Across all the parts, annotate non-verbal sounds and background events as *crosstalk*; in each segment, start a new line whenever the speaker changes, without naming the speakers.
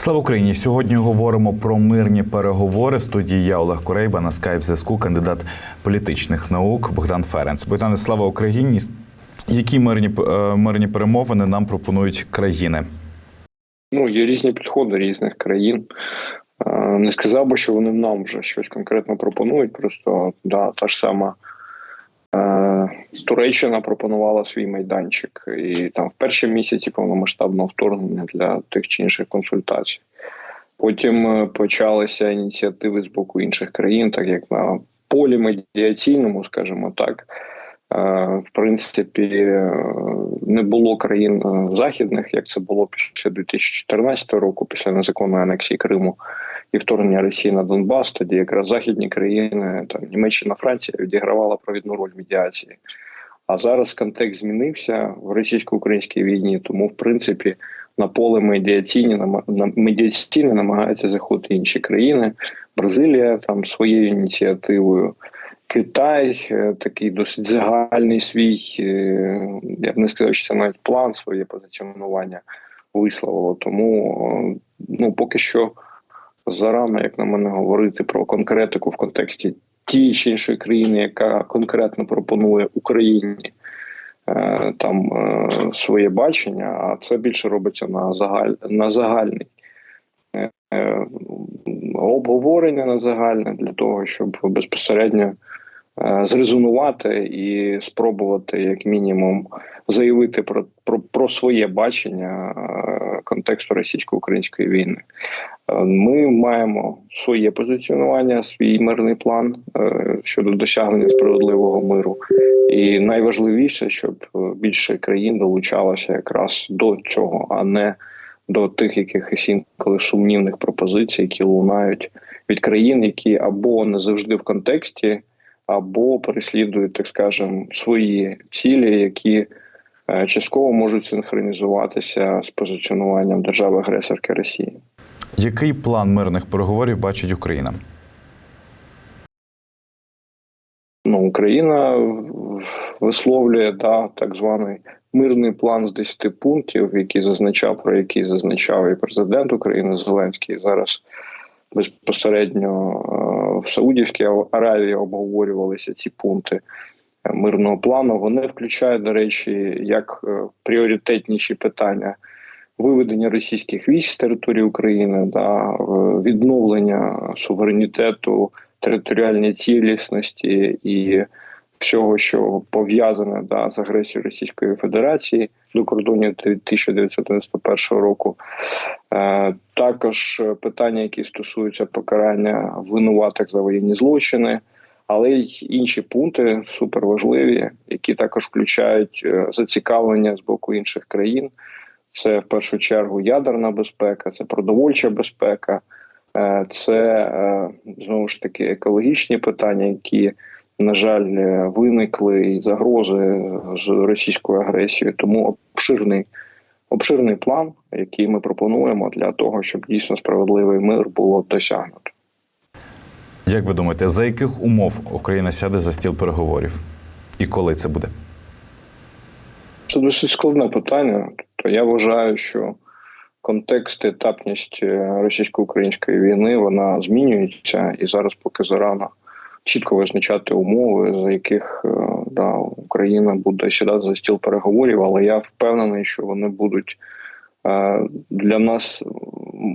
Слава Україні! Сьогодні говоримо про мирні переговори. Студії я Олег Корейба на скайп зв'язку, кандидат політичних наук Богдан Ференц. Богдане, слава Україні! Які мирні е, мирні перемовини нам пропонують країни?
Ну, є різні підходи різних країн. Е, Не сказав би, що вони нам вже щось конкретно пропонують. Просто да, та ж сама Туреччина пропонувала свій майданчик, і там в перші місяці повномасштабного вторгнення для тих чи інших консультацій. Потім е, почалися ініціативи з боку інших країн, так як на полі медіаційному, скажімо так. Е, В принципі, е, не було країн е, західних, як це було після 2014 року, після незаконної анексії Криму і вторгнення Росії на Донбас. Тоді якраз західні країни, там Німеччина, Франція відігравала провідну роль в медіації. А зараз контекст змінився в російсько-українській війні, тому в принципі на поле медіаційні медіаційне намагаються заходити інші країни. Бразилія там своєю ініціативою. Китай е, такий досить загальний свій, е, я б не сказав, що це навіть план своє позиціонування висловило. Тому е, ну поки що зарано, як на мене, говорити про конкретику в контексті тієї чи іншої країни, яка конкретно пропонує Україні е, там е, своє бачення, а це більше робиться на загаль на загальний. е, е, Обговорення на загальне для того, щоб безпосередньо зрезонувати і спробувати, як мінімум, заявити про, про, про своє бачення е, контексту російсько-української війни. Е, Ми маємо своє позиціонування, свій мирний план е, щодо досягнення справедливого миру. І найважливіше, щоб е, більше країн долучалося якраз до цього, а не до тих якихось інколи сумнівних пропозицій, які лунають від країн, які або не завжди в контексті, або переслідують, так скажемо, свої цілі, які е, частково можуть синхронізуватися з позиціонуванням держави-агресорки Росії.
Який план мирних переговорів бачить Україна?
Ну, Україна висловлює да, так званий мирний план з 10 пунктів, який зазначав, про який зазначав і президент України Зеленський. Зараз безпосередньо е, в Саудівській Аравії обговорювалися ці пункти е, мирного плану. Вони включають, до речі, як е, пріоритетніші питання. Виведення російських військ з території України, да, відновлення суверенітету, територіальної цілісності і всього, що пов'язане да, з агресією Російської Федерації до кордонів 1991 року. Е, також питання, які стосуються покарання винуватих за воєнні злочини, але й інші пункти суперважливі, які також включають е, зацікавлення з боку інших країн. Це в першу чергу ядерна безпека, це продовольча безпека, е, це е, знову ж таки екологічні питання, які, на жаль, виникли і загрози з російською агресією. Тому обширний, обширний план, який ми пропонуємо для того, щоб дійсно справедливий мир було досягнуто.
Як ви думаєте, за яких умов Україна сяде за стіл переговорів? І коли це буде?
Це досить складне питання. Тобто я вважаю, що контекст, етапність е, російсько-української війни вона змінюється, і зараз поки зарано чітко визначати умови, за яких е, да, Україна буде сідати за стіл переговорів, але я впевнений, що вони будуть е, для нас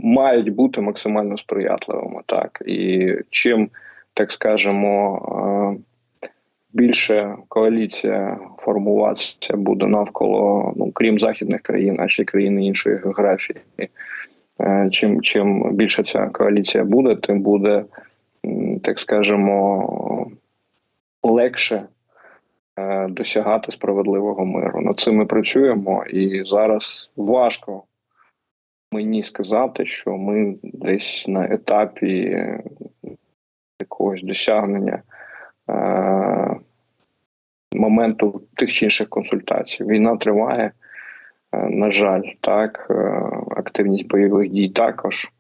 мають бути максимально сприятливими. Так і чим так скажемо. Е, більше коаліція формуватися буде навколо, ну крім західних країн, а ще країни іншої географії. Чим чим більше ця коаліція буде, тим буде, так скажемо, легше е, досягати справедливого миру. Над цим ми працюємо, і зараз важко мені сказати, що ми десь на етапі якогось досягнення. е, моменту тих чи інших консультацій. Війна триває, е, на жаль, так, активність бойових дій також.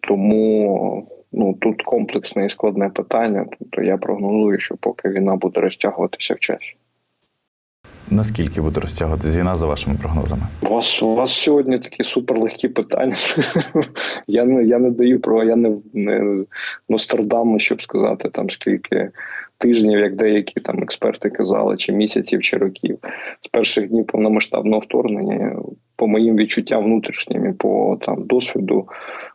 Тому ну, тут комплексне і складне питання. Тобто я прогнозую, що поки війна буде розтягуватися в часі.
Наскільки буде розтягуватись війна за вашими прогнозами?
У вас у вас сьогодні такі суперлегкі питання. *laughs* я не я не даю про я не, не Нострадаму, щоб сказати там скільки тижнів, як деякі там експерти казали, чи місяців, чи років. З перших днів повномасштабного вторгнення, по моїм відчуттям внутрішнім і по там досвіду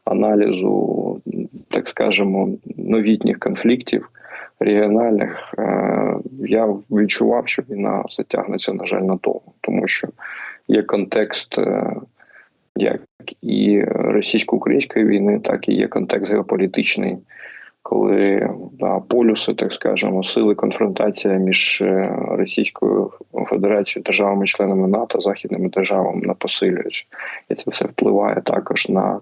аналізу, так скажемо, новітніх конфліктів регіональних, е, я відчував, що війна затягнеться, на жаль, надовго, тому. Що є контекст е, як і російсько-української війни, так і є контекст геополітичний, коли да, полюси, так скажемо, сили конфронтація між е, Російською Федерацією, державами-членами НАТО, західними державами не посилюються, і це все впливає також на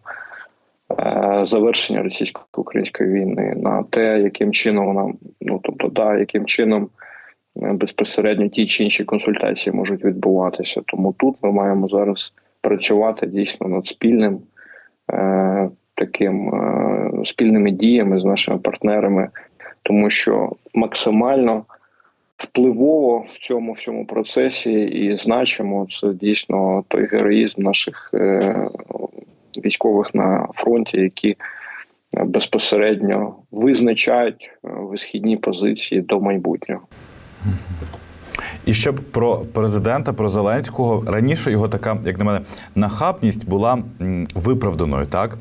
завершення російсько-української війни, на те, яким чином вона ну тобто, да, яким чином е, безпосередньо ті чи інші консультації можуть відбуватися. Тому тут ми маємо зараз працювати дійсно над спільним е, таким е, спільними діями з нашими партнерами, тому що максимально впливово в цьому всьому процесі і значимо це дійсно той героїзм наших е, військових на фронті, які безпосередньо визначають е, висхідні позиції до майбутнього.
І щоб про президента, про Зеленського раніше його така, як на мене, нахабність була виправданою. Так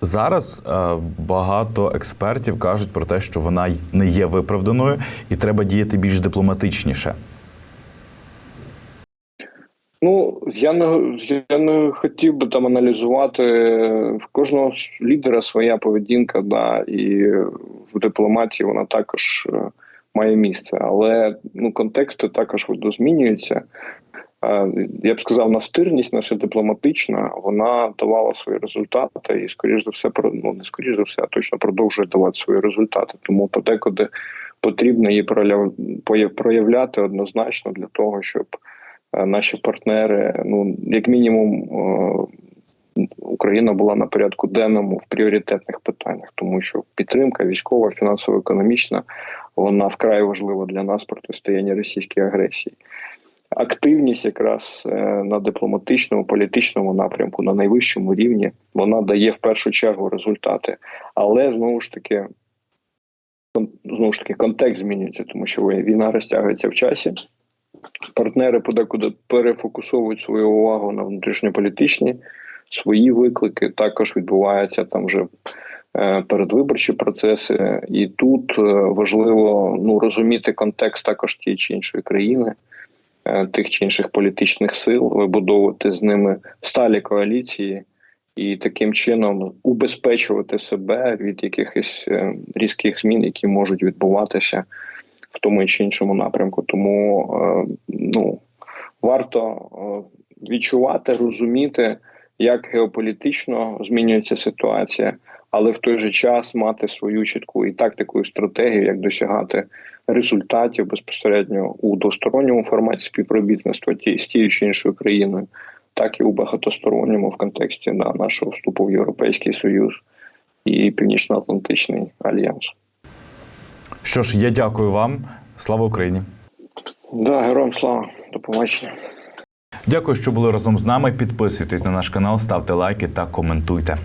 зараз е, багато експертів кажуть про те, що вона не є виправданою, і треба діяти більш дипломатичніше.
Ну я не я не хотів би там аналізувати в кожного лідера своя поведінка, да, і в дипломатії вона також е, має місце, але ну контексти також змінюються. Е, Я б сказав, настирність наша дипломатична, вона давала свої результати, і скоріш за все, ну не скоріш за все, а точно продовжує давати свої результати. Тому подекуди потрібно її прояв- проявляти однозначно для того, щоб наші партнери, ну як мінімум, е, Україна була на порядку денному в пріоритетних питаннях, тому що підтримка військова, фінансово-економічна, вона вкрай важлива для нас протистояння російській агресії. Активність якраз е, на дипломатичному, політичному напрямку на найвищому рівні вона дає в першу чергу результати, але знову ж таки знову ж таки контекст змінюється, тому що війна розтягується в часі. Партнери подекуди перефокусовують свою увагу на внутрішньополітичні свої виклики. Також відбуваються там вже е, передвиборчі процеси, і тут е, важливо ну розуміти контекст також тієї чи іншої країни, е, тих чи інших політичних сил, вибудовувати з ними сталі коаліції. І таким чином убезпечувати себе від якихось різких змін, які можуть відбуватися в тому чи іншому напрямку. Тому е, ну варто е, відчувати, розуміти, як геополітично змінюється ситуація, але в той же час мати свою чітку і тактику, і стратегію, як досягати результатів безпосередньо у двосторонньому форматі співробітництва ті з тією чи іншою країною, так і у багатосторонньому в контексті да, нашого вступу в Європейський Союз і Північно-Атлантичний альянс.
Що ж, я дякую вам. Слава Україні!
Да, героям слава, до побачення.
Дякую, що були разом з нами. Підписуйтесь на наш канал, ставте лайки та коментуйте.